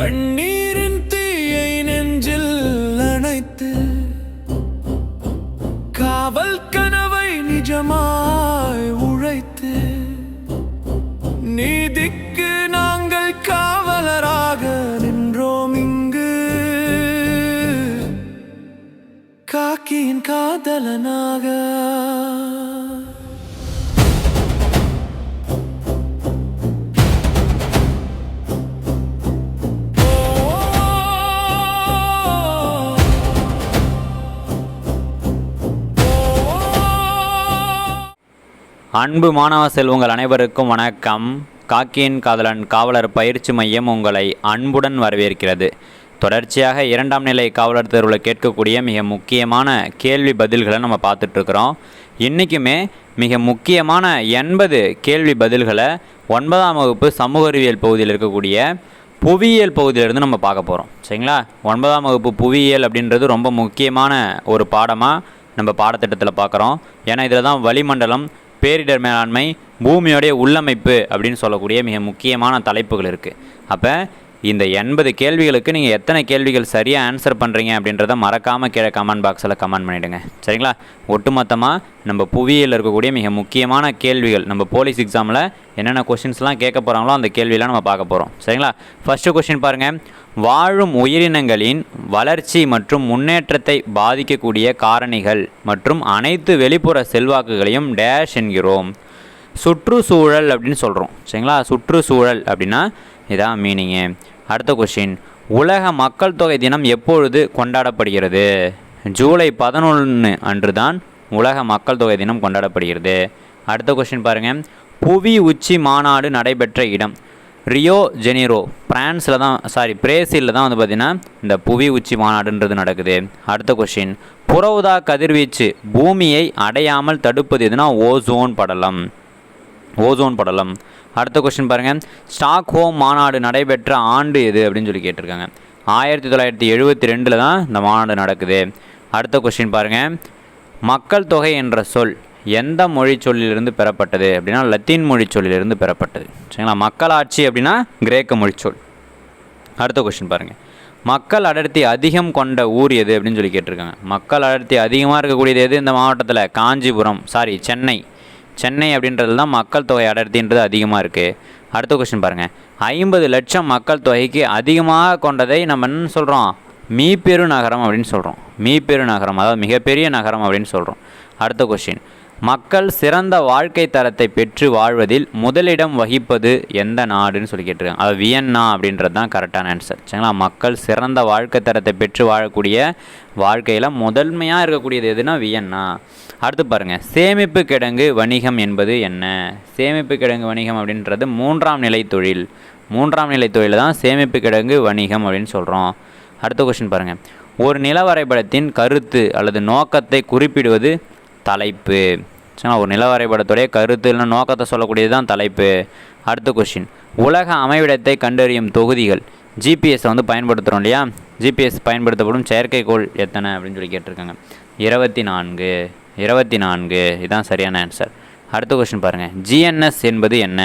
கண்ணீரின் தீயை நெஞ்சில் அணைத்து காவல் கனவை நிஜமாய் உழைத்து நீதிக்கு நாங்கள் காவலராக நின்றோம் இங்கு. காக்கியின் காதலனாக அன்பு மாணவ செல்வங்கள் அனைவருக்கும் வணக்கம். காக்கியின் காதலன் காவலர் பயிற்சி மையம் உங்களை அன்புடன் வரவேற்கிறது. தொடர்ச்சியாக இரண்டாம் நிலை காவலர் தேர்வில் கேட்கக்கூடிய மிக முக்கியமான கேள்வி பதில்களை நம்ம பார்த்துட்ருக்குறோம். இன்றைக்குமே மிக முக்கியமான எண்பது கேள்வி பதில்களை ஒன்பதாம் வகுப்பு சமூக அறிவியல் பகுதியில் இருக்கக்கூடிய புவியியல் பகுதியிலிருந்து நம்ம பார்க்க போகிறோம் சரிங்களா? ஒன்பதாம் வகுப்பு புவியியல் அப்படின்றது ரொம்ப முக்கியமான ஒரு பாடமாக நம்ம பாடத்திட்டத்தில் பார்க்குறோம். ஏன்னா இதில் தான் வளிமண்டலம் பேரிடர் மேலாண்மை பூமியோடைய உள்ளமைப்பு அப்படின்னு சொல்லக்கூடிய மிக முக்கியமான தலைப்புகள் இருக்குது அப்போ இந்த எண்பது கேள்விகளுக்கு நீங்கள் எத்தனை கேள்விகள் சரியாக ஆன்சர் பண்ணுறீங்க அப்படின்றத மறக்காமல் கீழே கமெண்ட் பாக்ஸில் கமெண்ட் பண்ணிவிடுங்க சரிங்களா? ஒட்டுமொத்தமாக நம்ம புவியில் இருக்கக்கூடிய மிக முக்கியமான கேள்விகள் நம்ம போலீஸ் எக்ஸாமில் என்னென்ன கொஷின்ஸ்லாம் கேட்க போகிறாங்களோ அந்த கேள்வியெல்லாம் நம்ம பார்க்க போகிறோம் சரிங்களா? ஃபஸ்ட்டு கொஷின் பாருங்கள் வாழும் உயிரினங்களின் வளர்ச்சி மற்றும் முன்னேற்றத்தை பாதிக்கக்கூடிய காரணிகள் மற்றும் அனைத்து வெளிப்புற செல்வாக்குகளையும் டேஷ் என்கிறோம். சுற்றுச்சூழல் அப்படின்னு சொல்கிறோம் சரிங்களா? சுற்றுச்சூழல் அப்படின்னா இதான் மீனிங்கு அடுத்த கொஷின் உலக மக்கள் தொகை தினம் எப்பொழுது கொண்டாடப்படுகிறது? ஜூலை பதினொன்று அன்று தான் உலக மக்கள் தொகை தினம் கொண்டாடப்படுகிறது. அடுத்த கொஷின் பாருங்கள் புவி உச்சி மாநாடு நடைபெற்ற இடம். ரியோ ஜெனிரோ பிரான்ஸில் தான் சாரி பிரேசிலில் தான் வந்து பார்த்திங்கன்னா இந்த புவி உச்சி மாநாடுன்றது நடக்குது. அடுத்த கொஷின் புறவுதா கதிர்வீச்சு பூமியை அடையாமல் தடுப்பது எதுனா ஓசோன் படலம். ஓசோன் படலம். அடுத்த கொஸ்டின் பாருங்கள் ஸ்டாக் ஹோம் மாநாடு நடைபெற்ற ஆண்டு எது அப்படின்னு சொல்லி கேட்டிருக்காங்க. ஆயிரத்தி தொள்ளாயிரத்தி எழுபத்தி ரெண்டில் தான் இந்த மாநாடு நடக்குது. அடுத்த கொஸ்டின் பாருங்கள் மக்கள் தொகை என்ற சொல் எந்த மொழி சொல்லிலிருந்து பெறப்பட்டது அப்படின்னா லத்தீன் மொழி சொல்லிலிருந்து பெறப்பட்டது. சரிங்களா? மக்களாட்சி அப்படின்னா கிரேக்க மொழிச்சொல் அடுத்த கொஸ்டின் பாருங்கள் மக்கள் அடர்த்தி அதிகம் கொண்ட ஊர் எது அப்படின்னு சொல்லி கேட்டிருக்காங்க. மக்கள் அடர்த்தி அதிகமாக இருக்கக்கூடியது எது? இந்த மாவட்டத்தில்? காஞ்சிபுரம். சாரி சென்னை. சென்னை அப்படின்றது தான் மக்கள் தொகை அடர்த்தின்றது அதிகமாக இருக்குது அடுத்த கொஸ்டின் பாருங்கள் ஐம்பது லட்சம் மக்கள் தொகைக்கு அதிகமாக கொண்டதை நம்ம என்ன சொல்கிறோம் மீப்பெரு நகரம் அப்படின்னு சொல்கிறோம் மீப்பெரு நகரம் அதாவது மிகப்பெரிய நகரம் அப்படின்னு சொல்கிறோம் அடுத்த கொஸ்டின் மக்கள் சிறந்த வாழ்க்கை தரத்தை பெற்று வாழ்வதில் முதலிடம் வகிப்பது எந்த நாடுன்னு சொல்லி கேட்டிருக்காங்க அது வியன்னா அப்படின்றது தான் கரெக்டான ஆன்சர் சரிங்களா? மக்கள் சிறந்த வாழ்க்கை தரத்தை பெற்று வாழக்கூடிய வாழ்க்கையில் முதன்மையாக இருக்கக்கூடியது எதுனா வியன்னா. அடுத்து பாருங்கள் சேமிப்பு கிடங்கு வணிகம் என்பது என்ன? சேமிப்பு கிடங்கு வணிகம் அப்படின்றது மூன்றாம் நிலை தொழில். மூன்றாம் நிலை தொழில் தான் சேமிப்பு கிடங்கு வணிகம் அப்படின்னு சொல்கிறோம் அடுத்த கொஸ்டின் பாருங்கள் ஒரு நில வரைபடத்தின் கருத்து அல்லது நோக்கத்தை குறிப்பிடுவது தலைப்பு. சரிங்களா ஒரு நில வரைபடத்துடைய கருத்து இல்லை நோக்கத்தை சொல்லக்கூடியது தான் தலைப்பு. அடுத்த கொஷின் உலக அமைவிடத்தை கண்டறியும் தொகுதிகள். ஜிபிஎஸ் வந்து பயன்படுத்துகிறோம் இல்லையா? ஜிபிஎஸ் பயன்படுத்தப்படும் செயற்கைக்கோள் எத்தனை அப்படின்னு சொல்லி கேட்டிருக்காங்க. இருபத்தி நான்கு இருபத்தி நான்கு இதுதான் சரியான ஆன்சர் அடுத்த கொஸ்டின் பாருங்கள் ஜிஎன்எஸ் என்பது என்ன?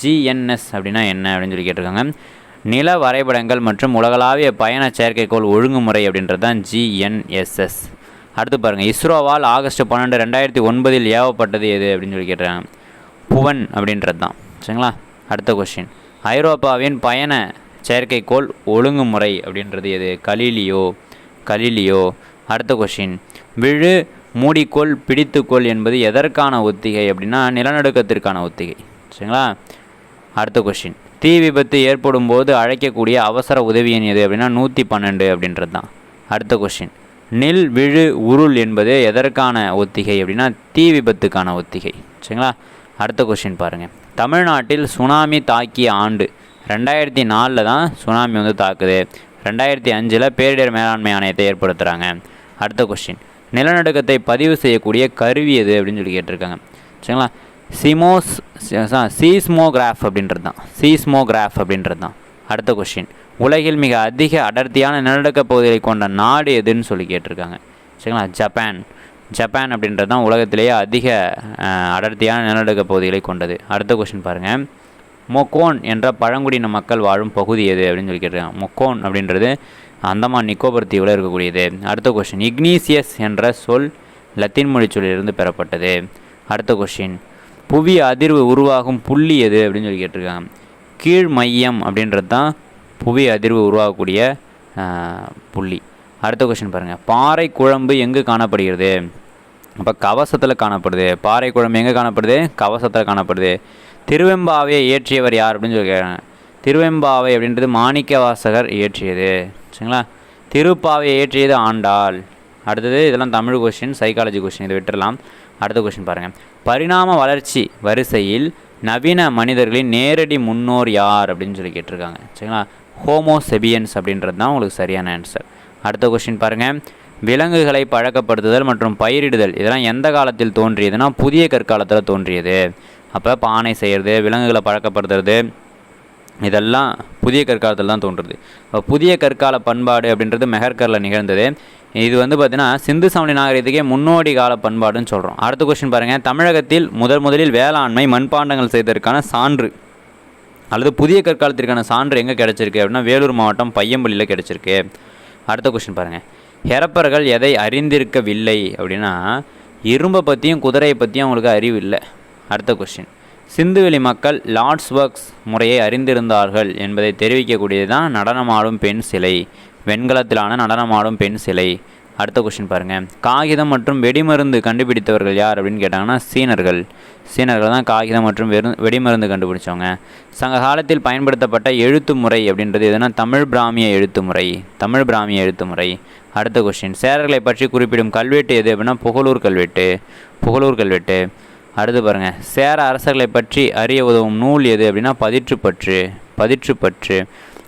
ஜிஎன்எஸ் அப்படின்னா என்ன அப்படின்னு சொல்லி கேட்டிருக்காங்க. நில வரைபடங்கள் மற்றும் உலகளாவிய பயண செயற்கைக்கோள் ஒழுங்குமுறை அப்படின்றது தான் ஜிஎன்எஸ்எஸ் அடுத்து பாருங்கள் இஸ்ரோவால் ஆகஸ்ட் பன்னெண்டு ரெண்டாயிரத்தி ஒன்பதில் ஏவப்பட்டது எது அப்படின்னு சொல்லி கேட்டிருக்காங்க புவன் அப்படின்றது தான் சரிங்களா? அடுத்த கொஸ்டின் ஐரோப்பாவின் பயண செயற்கைக்கோள் ஒழுங்குமுறை அப்படின்றது எது? Galileo Galileo. அடுத்த கொஷின் விழு மூடிக்கோள் பிடித்துக்கோள் என்பது எதற்கான ஒத்திகை அப்படின்னா நிலநடுக்கத்திற்கான ஒத்திகை. சரிங்களா? அடுத்த கொஷின் தீ விபத்து ஏற்படும் போது அழைக்கக்கூடிய அவசர உதவி எண் எது அப்படின்னா நூற்றி பன்னெண்டு அப்படின்றது தான் அடுத்த கொஷின் நில் விழு உருள் என்பது எதற்கான ஒத்திகை அப்படின்னா தீ விபத்துக்கான ஒத்திகை. சரிங்களா? அடுத்த கொஷின் பாருங்கள் தமிழ்நாட்டில் சுனாமி தாக்கிய ஆண்டு ரெண்டாயிரத்தி நாலில் தான் சுனாமி வந்து தாக்குது. ரெண்டாயிரத்தி அஞ்சில் பேரிடர் மேலாண்மை ஆணையத்தை ஏற்படுத்துகிறாங்க அடுத்த கொஸ்டின் நிலநடுக்கத்தை பதிவு செய்யக்கூடிய கருவி எது அப்படின்னு சொல்லி கேட்டிருக்காங்க. சரிங்களா? சிமோஸ் சீஸ்மோகிராஃப் அப்படின்றது தான். சீஸ்மோகிராஃப் அப்படின்றது தான். அடுத்த கொஸ்டின் உலகில் மிக அதிக அடர்த்தியான நிலநடுக்க பகுதிகளை கொண்ட நாடு எதுன்னு சொல்லி கேட்டிருக்காங்க. சரிங்களா? ஜப்பான். ஜப்பான் அப்படின்றது தான் உலகத்திலேயே அதிக அடர்த்தியான நிலநடுக்க பகுதிகளை கொண்டது. அடுத்த கொஷின் பாருங்கள் மொக்கோன் என்ற பழங்குடியின மக்கள் வாழும் பகுதி எது அப்படின்னு சொல்லி கேட்டிருக்காங்க. மொக்கோன் அப்படின்றது அந்தமான் நிக்கோபர் தீவில் இருக்கக்கூடியது. அடுத்த கொஷின் இக்னீசியஸ் என்ற சொல் லத்தீன் மொழி சொல்லிலிருந்து பெறப்பட்டது. அடுத்த கொஷின் புவி அதிர்வு உருவாகும் புள்ளி எது அப்படின்னு சொல்லி கேட்டிருக்காங்க. கீழ் மையம் அப்படின்றது தான் புவி அதிர்வு உருவாகக்கூடிய புள்ளி. அடுத்த கொஷின் பாருங்கள் பாறை குழம்பு எங்கு காணப்படுகிறது? அப்போ கவசத்தில் காணப்படுது. பாறை குழம்பு எங்கே காணப்படுது? கவசத்தில் காணப்படுது. திருவெம்பாவையை இயற்றியவர் யார் அப்படின்னு சொல்லி கேட்குறாங்க திருவெம்பாவை அப்படின்றது மாணிக்க வாசகர் இயற்றியது. சரிங்களா? திருப்பாவை இயற்றியது ஆண்டாள். அடுத்தது இதெல்லாம் தமிழ் கொஷின் சைக்காலஜி கொஷின் இதை விட்டுறலாம். அடுத்த கொஷின் பாருங்கள் பரிணாம வளர்ச்சி வரிசையில் நவீன மனிதர்களின் நேரடி முன்னோர் யார் அப்படின்னு சொல்லி கேட்டிருக்காங்க. சரிங்களா? ஹோமோசெபியன்ஸ் அப்படின்றது தான் உங்களுக்கு சரியான ஆன்சர் அடுத்த கொஷின் பாருங்கள் விலங்குகளை பழக்கப்படுத்துதல் மற்றும் பயிரிடுதல் இதெல்லாம் எந்த காலத்தில் தோன்றியதுன்னா புதிய கற்காலத்தில் தோன்றியது. அப்போ பானை செய்கிறது விலங்குகளை பழக்கப்படுத்துறது இதெல்லாம் புதிய கற்காலத்தில் தான் தோன்றுது. இப்போ புதிய கற்கால பண்பாடு அப்படின்றது மெஹர்கரில் நிகழ்ந்தது. இது வந்து பார்த்திங்கன்னா சிந்து சமணி நாகரிகத்துக்கே முன்னோடி கால பண்பாடுன்னு சொல்கிறோம் அடுத்த கொஸ்டின் பாருங்கள் தமிழகத்தில் முதல் முதலில் வேளாண்மை மண்பாண்டங்கள் செய்ததற்கான சான்று. அல்லது புதிய கற்காலத்திற்கான சான்று எங்கே கிடச்சிருக்கு அப்படின்னா வேலூர் மாவட்டம் பையம்பள்ளியில் கிடச்சிருக்கு. அடுத்த கொஸ்டின் பாருங்கள் ஹெரப்பர்கள் எதை அறிந்திருக்கவில்லை அப்படின்னா இரும்பை பற்றியும் குதிரையை பற்றியும் அவங்களுக்கு அறிவு இல்லை. அடுத்த கொஸ்டின் சிந்துவெளி மக்கள் லார்ட்ஸ் ஒர்க்ஸ் முறையை அறிந்திருந்தார்கள் என்பதை தெரிவிக்கக்கூடியது தான் நடனமாடும் பெண் சிலை. வெண்கலத்திலான நடனமாடும் பெண் சிலை. அடுத்த கொஸ்டின் பாருங்கள் காகிதம் மற்றும் வெடிமருந்து கண்டுபிடித்தவர்கள் யார் அப்படின்னு கேட்டாங்கன்னா சீனர்கள். சீனர்கள் தான் காகிதம் மற்றும் வெறு வெடிமருந்து கண்டுபிடிச்சவங்க. சங்க காலத்தில் பயன்படுத்தப்பட்ட எழுத்து முறை அப்படின்றது எதுனா தமிழ் பிராமிய எழுத்து முறை. தமிழ் பிராமிய எழுத்து முறை. அடுத்த கொஸ்டின் சேரர்களை பற்றி குறிப்பிடும் கல்வெட்டு எது அப்படின்னா புகழூர் கல்வெட்டு. புகழூர் கல்வெட்டு. அடுத்து பாருங்கள் சேர அரசர்களை பற்றி அறிய உதவும் நூல் எது அப்படின்னா பதிற்றுப்பற்று. பதிற்றுப்பற்று.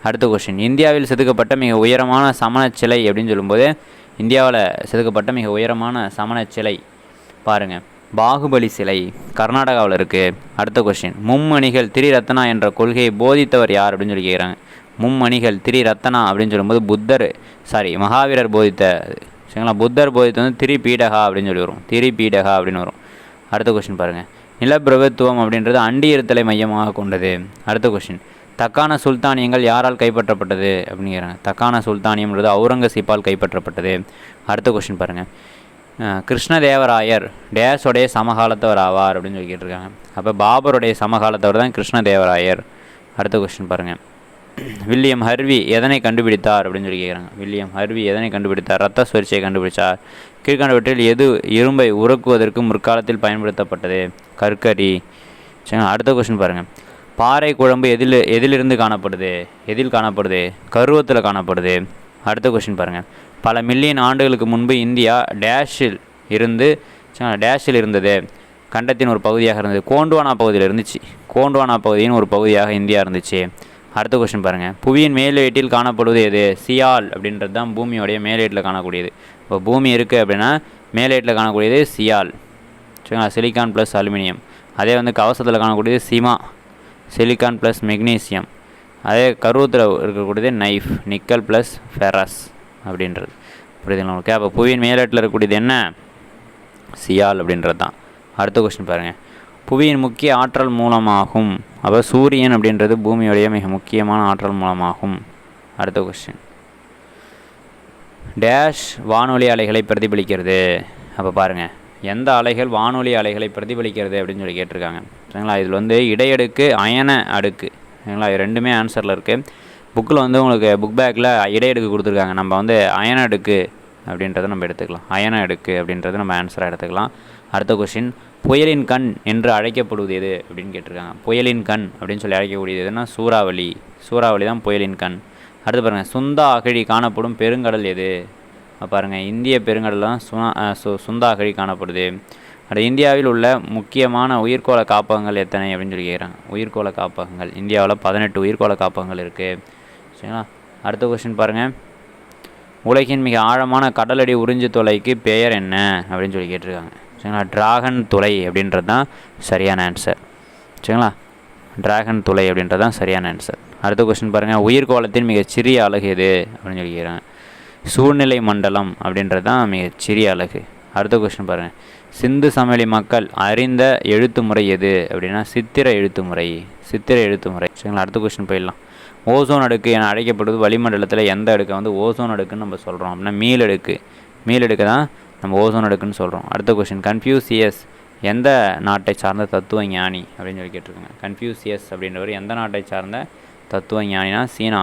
அடுத்த கொஸ்டின் இந்தியாவில் செதுக்கப்பட்ட மிக உயரமான சமணச்சிலை அப்படின்னு சொல்லும்போது இந்தியாவில் செதுக்கப்பட்ட மிக உயரமான சமண சிலை பாருங்கள் பாகுபலி சிலை கர்நாடகாவில் இருக்குது அடுத்த கொஸ்டின் மும்மணிகள் திரிரத்னா என்ற கொள்கையை போதித்தவர் யார் அப்படின்னு சொல்லி கேட்குறாங்க மும்மணிகள் திரிரத்னா அப்படின்னு சொல்லும்போது புத்தர் சாரி மகாவீரர் போதித்த சரிங்களா? புத்தர் போதித்த வந்து திரிபீடகா அப்படின்னு சொல்லி வரும். திரிபீடகா அப்படின்னு வரும். அடுத்த கொஸ்டின் பாருங்கள் நிலப்பிரபுத்துவம் அப்படின்றது அண்டியிருத்தலை மையமாக கொண்டது. அடுத்த கொஸ்டின் தக்கான சுல்தானியங்கள் யாரால் கைப்பற்றப்பட்டது? அப்படின்னு தக்கான சுல்தானியம்ன்றது அவுரங்கசீப்பால் கைப்பற்றப்பட்டது. அடுத்த கொஸ்டின் பாருங்கள் கிருஷ்ணதேவராயர் டேஸோடைய சமகாலத்தவர் ஆவார் அப்படின்னு சொல்லி கேட்டிருக்காங்க. அப்போ பாபருடைய சமகாலத்தவர் தான் கிருஷ்ணதேவராயர். அடுத்த கொஸ்டின் பாருங்கள் வில்லியம் ஹர்வி எதனை கண்டுபிடித்தார் அப்படின்னு சொல்லி கேட்குறாங்க வில்லியம் ஹர்வி எதனை கண்டுபிடித்தார்? ரத்த சுழற்சியை கண்டுபிடித்தார் கீழ்கண்டவற்றில் எது இரும்பை உருக்குவதற்கு முற்காலத்தில் பயன்படுத்தப்பட்டது? கற்கரி. சரிங்களா? அடுத்த கொஸ்டின் பாருங்கள் பாறை குழம்பு எதில் எதிலிருந்து காணப்படுது? எதில் காணப்படுது? கருவத்தில் காணப்படுது. அடுத்த கொஷின் பாருங்கள் பல மில்லியன் ஆண்டுகளுக்கு முன்பு இந்தியா டேஷில் இருந்து டேஷில் இருந்தது. கண்டத்தின் ஒரு பகுதியாக இருந்தது. கோண்டுவானா பகுதியில் இருந்துச்சு. கோண்டுவானா பகுதியின் ஒரு பகுதியாக இந்தியா இருந்துச்சு. அடுத்த கொஷின் பாருங்கள் புவியின் மேலேட்டில் காணப்படுவது எது? சியால் அப்படின்றது தான் பூமியோடைய மேலேட்டில் காணக்கூடியது. இப்போ பூமி இருக்குது அப்படின்னா மேலேட்டில் காணக்கூடியது சியால். சரிங்களா? Silicon plus aluminium. அதே வந்து கவசத்தில் காணக்கூடியது சிமா. Silicon plus magnesium. அதே கருவத்தில் இருக்கக்கூடியது நைஃப் நிக்கல் ப்ளஸ் ஃபெரஸ் அப்படின்றது. புரியுதுங்களா ஓகே அப்போ புவியின் மேலட்டில் இருக்கக்கூடியது என்ன? சியால் அப்படின்றது தான் அடுத்த கொஸ்டின் பாருங்கள் புவியின் முக்கிய ஆற்றல் மூலமாகும். அப்போ சூரியன் அப்படின்றது பூமியுடைய மிக முக்கியமான ஆற்றல் மூலமாகும். அடுத்த கொஸ்டின் டேஷ் வானொலி அலைகளை பிரதிபலிக்கிறது. அப்போ பாருங்கள் எந்த அலைகள் வானொலி அலைகளை பிரதிபலிக்கிறது அப்படின்னு சொல்லி கேட்டிருக்காங்க. சரிங்களா? இதில் வந்து இடையடுக்கு அயன அடுக்கு. சரிங்களா? இது ரெண்டுமே ஆன்சரில் இருக்குது புக்கில் வந்து உங்களுக்கு புக் பேக்கில் இடையடுக்கு கொடுத்துருக்காங்க. நம்ம வந்து அயன அடுக்கு அப்படின்றத நம்ம எடுத்துக்கலாம். அயன அடுக்கு அப்படின்றத நம்ம ஆன்சராக எடுத்துக்கலாம். அடுத்த கொஷின் புயலின் கண் என்று அழைக்கப்படுவது எது அப்படின்னு கேட்டிருக்காங்க. புயலின் கண் அப்படின்னு சொல்லி அழைக்கக்கூடியது எதுனா சூறாவளி. சூறாவளி தான் புயலின் கண். அடுத்து பாருங்கள் சுந்தா அகழி காணப்படும் பெருங்கடல் எது? பாருங்கள் இந்திய பெருங்கடல் தான் சுனா சு- சுந்தா அகழி காணப்படுது. அட இந்தியாவில் உள்ள முக்கியமான உயிர்கோள காப்பகங்கள் எத்தனை அப்படின்னு சொல்லி கேட்குறாங்க உயிர்கோள காப்பகங்கள். இந்தியாவில் பதினெட்டு உயிர்கோள காப்பகங்கள் இருக்குது சரிங்களா? அடுத்த கொஸ்டின் பாருங்கள் உலகின் மிக ஆழமான கடலடி உறிஞ்சு தொலைக்கு பெயர் என்ன? அப்படின்னு சொல்லி கேட்டிருக்காங்க. சரிங்களா? டிராகன் துளை அப்படின்றது தான் சரியான ஆன்சர் சரிங்களா? டிராகன் துளை அப்படின்றது தான் சரியான ஆன்சர் அடுத்த கொஸ்டின் பாருங்கள் உயிர்கோளத்தின் மிகச்சிறிய அழகு எது? அப்படின்னு சொல்லி கேட்குறாங்க சூழ்நிலை மண்டலம் அப்படின்றது தான் மிகச்சிறிய அழகு அடுத்த கொஸ்டின் பாருங்கள் சிந்து சமவெளி மக்கள் அறிந்த எழுத்து முறை எது அப்படின்னா சித்திர எழுத்து முறை சித்திர எழுத்து முறை. சரிங்களா? அடுத்த கொஸ்டின் போயிடலாம். ஓசோன் அடுக்கு என அழைக்கப்படுவது வளிமண்டலத்தில் எந்த அடுக்கை வந்து ஓசோன் அடுக்குன்னு நம்ம சொல்கிறோம் அப்படின்னா மீளடுக்கு மீளடுக்கு தான் நம்ம ஓசோன் அடுக்குன்னு சொல்கிறோம் அடுத்த கொஸ்டின் கன்ஃபியூசியஸ் எந்த நாட்டை சார்ந்த தத்துவ ஞானி அப்படின்னு சொல்லி கேட்டிருக்காங்க. கன்ஃபியூசியஸ் அப்படின்றவர் எந்த நாட்டை சார்ந்த தத்துவ ஞானினா சீனா.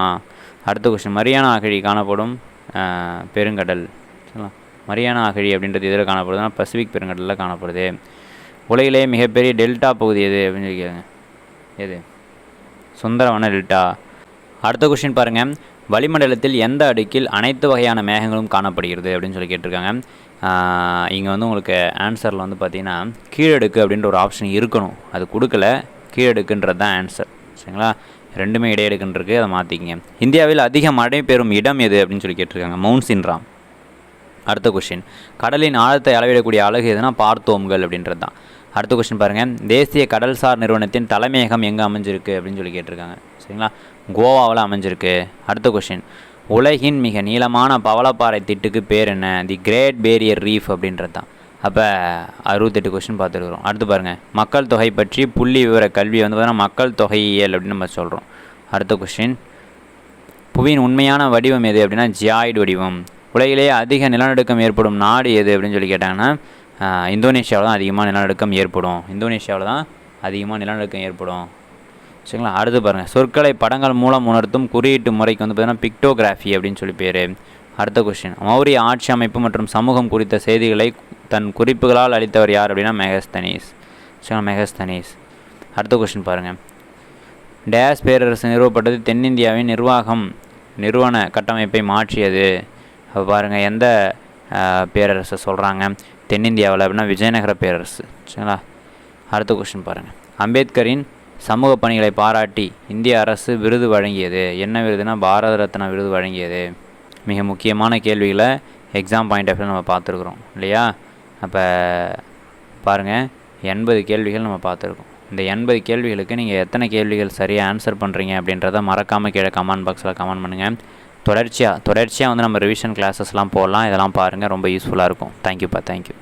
அடுத்த கொஸ்டின் மரியானா அகழி காணப்படும் பெருங்கடல். மரியானா அகழி அப்படின்றது எதில் காணப்படுதுன்னா பசிபிக் பெருங்கடலில் காணப்படுது. உலகிலேயே மிகப்பெரிய டெல்டா பகுதி எது அப்படின்னு சொல்லியிருக்காங்க. எது? சுந்தரவன டெல்டா. அடுத்த கொஷின் பாருங்கள் வளிமண்டலத்தில் எந்த அடுக்கில் அனைத்து வகையான மேகங்களும் காணப்படுகிறது அப்படின்னு சொல்லி கேட்டிருக்காங்க. இங்கே வந்து உங்களுக்கு ஆன்சரில் வந்து பார்த்தீங்கன்னா கீழடுக்கு அப்படின்ற ஒரு ஆப்ஷன் இருக்கணும். அது கொடுக்கல. கீழடுக்குன்றது தான் ஆன்சர் சரிங்களா? ரெண்டுமே இடையெடுக்குன்றிருக்கு அதை மாற்றிக்கிங்க இந்தியாவில் அதிக மழை பெறும் இடம் எது அப்படின்னு சொல்லி கேட்டிருக்காங்க. மவுண்ட் சின்ராம். அடுத்த கொஷின் கடலின் ஆழத்தை அளவிடக்கூடிய அழகு எதுனா பார்த்தோம்கள் அப்படின்றது தான். அடுத்த கொஷின் பாருங்கள் தேசிய கடல்சார் நிறுவனத்தின் தலைமையகம் எங்கே அமைஞ்சிருக்கு அப்படின்னு சொல்லி கேட்டிருக்காங்க. சரிங்களா? கோவாவில் அமைஞ்சிருக்கு. அடுத்த கொஷின் உலகின் மிக நீளமான பவளப்பாறை திட்டுக்கு பேர் என்ன? தி கிரேட் பேரியர் ரீஃப் அப்படின்றது தான். அப்போ அறுபத்தெட்டு கொஷின் பார்த்துருக்குறோம். அடுத்து பாருங்கள் மக்கள் தொகை பற்றி புள்ளி விவர கல்வி வந்து பார்த்தீங்கன்னா மக்கள் தொகையியல் அப்படின்னு நம்ம சொல்கிறோம் அடுத்த கொஷின் புவியின் உண்மையான வடிவம் எது அப்படின்னா ஜியாய்டு வடிவம். உலகிலேயே அதிக நிலநடுக்கம் ஏற்படும் நாடு எது அப்படின்னு சொல்லி கேட்டாங்கன்னா இந்தோனேஷியாவில் தான் அதிகமாக நிலநடுக்கம் ஏற்படும். இந்தோனேஷியாவில் தான் அதிகமாக நிலநடுக்கம் ஏற்படும். சரிங்களா? அடுத்து பாருங்கள் சொற்களை படங்கள் மூலம் உணர்த்தும் குறியீட்டு முறைக்கு வந்து பார்த்திங்கன்னா பிக்டோகிராஃபி அப்படின்னு சொல்லி பேர். அடுத்த கொஸ்டின் மௌரிய ஆட்சி அமைப்பு மற்றும் சமூகம் குறித்த செய்திகளை தன் குறிப்புகளால் அளித்தவர் யார் அப்படின்னா மெகஸ்தனீஸ். சரிங்களா? மெகஸ்தனீஸ். அடுத்த கொஸ்டின் பாருங்கள் டேஸ் பேரரசு நிறுவப்பட்டது தென்னிந்தியாவின் நிர்வாகம் நிறுவன கட்டமைப்பை மாற்றியது. பாருங்கள் எந்த பேரரசை சொல்கிறாங்க தென்னிந்தியாவில் அப்படின்னா விஜயநகர பேரரசு. சரிங்களா? அடுத்த கொஸ்டின் பாருங்கள் அம்பேத்கரின் சமூக பணிகளை பாராட்டி இந்திய அரசு விருது வழங்கியது. என்ன விருதுனா பாரத ரத்னா விருது வழங்கியது. மிக முக்கியமான கேள்விகளை எக்ஸாம் பாயிண்ட் ஆஃப் நம்ம பார்த்துருக்குறோம். இல்லையா? அப்போ பாருங்கள் எண்பது கேள்விகள் நம்ம பார்த்துருக்கோம். இந்த எண்பது கேள்விகளுக்கு நீங்கள் எத்தனை கேள்விகள் சரியாக ஆன்சர் பண்ணுறீங்க அப்படின்றத மறக்காமல் கீழே கமெண்ட் பாக்ஸில் கமெண்ட் பண்ணுங்கள் தொடர்ச்சியாக தொடர்ச்சியாக வந்து நம்ம ரிவிஷன் கிளாஸஸ்லாம் போடலாம். இதெல்லாம் பாருங்கள் ரொம்ப யூஸ்ஃபுல்லாக இருக்கும். தேங்க்யூப்பா தேங்க்யூ